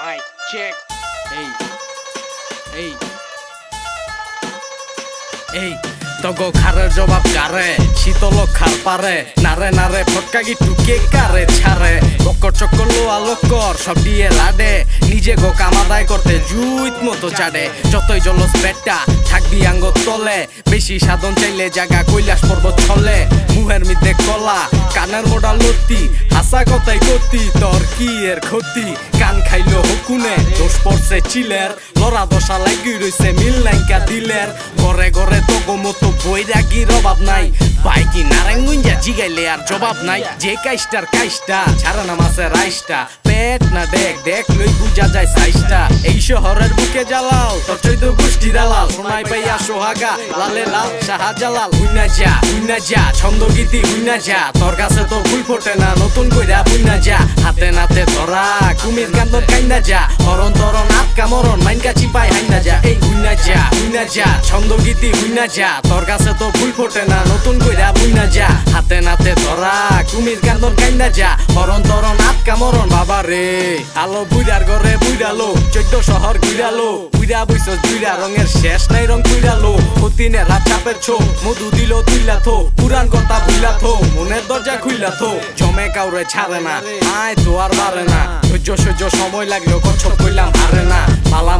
Mic check. এই এই এই তগো খারের জবাব কারে শীতল খার পারে নারে নারে ফটকা গিটু কে কারে ছাড়ে বক্কর চক্কর লোয়া লক্কর সব দিয়ে লাডে নিজে গো কামাদায় করতে জুইত মতো চাডে যতই জলস পেটটা থাকবি আঙ্গ তলে বেশি সাধন চাইলে জাগা কৈলাস পর্বত ছলে মুহের মধ্যে কলা কানের মোডা লতি হাসা কথাই গতি, তোর কি এর ক্ষতি? কান খাইলো হকুনে, দোষ পড়ছে চিলের। লড়া দশা লাগি রইছে, মিল নাইকা দিলের। ঘরে ঘরে তো মতো কি অভাব নাই। বাইকি নারায়ণগঞ্জা জিগাইলে আর জবাব নাই। যে কাইস্টার কাইস্টা ছাড়া নামাছে রাইসটা পেট না দেখ দেখ লই বুঝা যায় সাইসটা এই শহরের বুকে জ্বালাও তোর চৈদ্দ গোষ্ঠী দালাল। সোনাই পাইয়া সোহাগা, লালে লাল শাহজালাল। হুইনা যা হুইনা যা ছন্দ গীতি হুইনা যা। তোর কাছে তো ফুল ফোটে না, নতুন কইরা বুইনা যা। হাতে নাতে ধরা, কুমির কান্দন কাইনা যা। হরণ তরণ আটকা মরণ মাইনকা চিপাই হাইনা যা। এই হুইনা যা হুইনা যা ছন্দ গীতি হুইনা যা। তোর কাছে তো ফুল ফোটে না, নতুন কইরা বুইনা যা। হাতে নাতে ধরা, কুমির কান্দন কাইনা যা। হরণ তরণ আটকা মরণ বাবা রে আলো বুইরার ঘরে বুইরালো চোদ্দ শহর ঘুরালো। বুইরা বৈশ দুইরা রঙের শেষ নাই রং কুইরালো অতিনে রাত চাপের ছো মধু দিল তুইলা থো পুরান কথা বুইলা থো মনের দরজা খুইলা থো জমে কাউরে ছাড়ে না, আয় তো আর পারে না। সহ্য সহ্য সময় লাগলেও কচ্ছপ কইলাম হারে না। মালা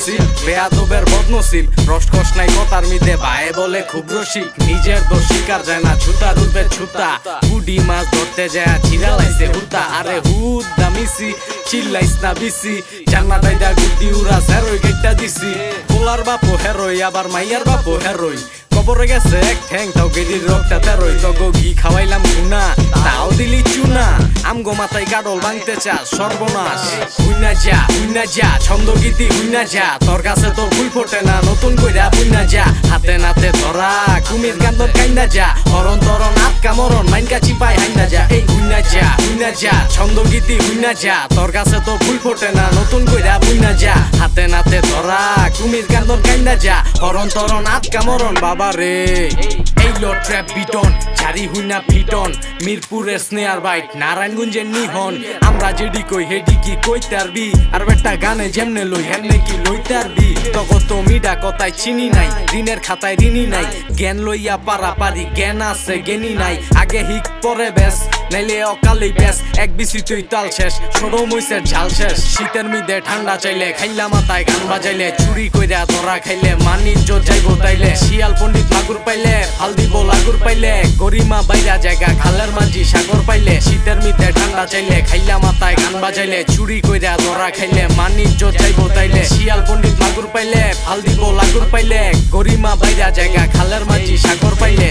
স্বপ্নশীল বেয়াদবের বদনশীল। রসকস নাই কথার মিদে বায়ে বলে খুব রসিক। নিজের দোষ স্বীকার যায় না, ছুতা রূপে ছুতা। কুডি মাছ ধরতে যায় চিরা লাইছে হুতা। আরে হুদ দামিসি চিল্লাইস না বিসি। জানা দাইদা গুদি উড়া স্যারই গেটটা দিছি কোলার বাপ হেরোই, আবার মাইয়ার বাপ হেরোই। কবরে গেছে, এক ঠ্যাং, তাও গেদির রক্তটা তেরোই। তগো ঘি খাওয়াইলাম গুনা তাও দিলি চুনা। আমগো মাথায় গাডল ভাঙতে চাস সর্বনাশ। হুইনা যা হুইনা যা ছন্দ গীতি হুইনা যা। তোর কাছে তোর ফুল ফোটে না, নতুন কইরা বুইনা যা। হাতে নাতে ধরা, কুমির কান্দন কাইন্দা যা। হরণ তরণ, আটকা মরণ, মাইনকা চিপাই হাইন্দা যা। এই হুইনা যা হুইনা যা ছন্দ গীতি হুইনা যা। তোর কাছে তোর ফুল ফোটে না, নতুন কইরা বুইনা যা। হাতে নাতে ধরা, কুমির কান্দন কাইন্দা যা। হরণ তরণ, আটকা মরণ বাবা রে এই লো ট্র্যাপ বিটন ঝাড়ি হুইনা ফিটন মিরপুরের স্নেয়ার বাইট, নারায়ণগঞ্জের নিহন। আমরা যেডি কই, হেডি কি কইতে আরবি আর বেটা গানে যেমনে লই, হেমনে কি লইতে আরবি তগত মিডা কথায় চিনি নাই, ঋণের খাতায় ঋণী নাই। জ্ঞান লইয়া পারা জ্ঞান আছে জ্ঞানী নাই। আগে হিক পরে বেস নাইলে অকালেই বেস এক বিসি তুই তাল শেষ সরো মইসের ঝাল শেষ। শীতের মিদে ঠান্ডা চাইলে খাইলা মাথায় গান বাজাইলে, চুরি কইরা ধরা খাইলে, মানিজ্য যাইবো তাইলে। শিয়াল পণ্ডিত মাগুর পাইলে ফাল দিব লাগুর পাইলে গরিমা বাইরা জায়গা, খালের মাঝি সাগর পাইলে, শীতের মিতে ঠান্ডা চাইলে, খাইলা মাথায় গান বাজাইলে, চুরি কইরা ধরা খাইলে, মানিজ্য যাইবো তাইলে, শিয়াল পণ্ডিত মাগুর পাইলে, ফাল দিব লাগুর পাইলে, গরিমা বাইরা জায়গা, খালের মাঝি সাগর পাইলে।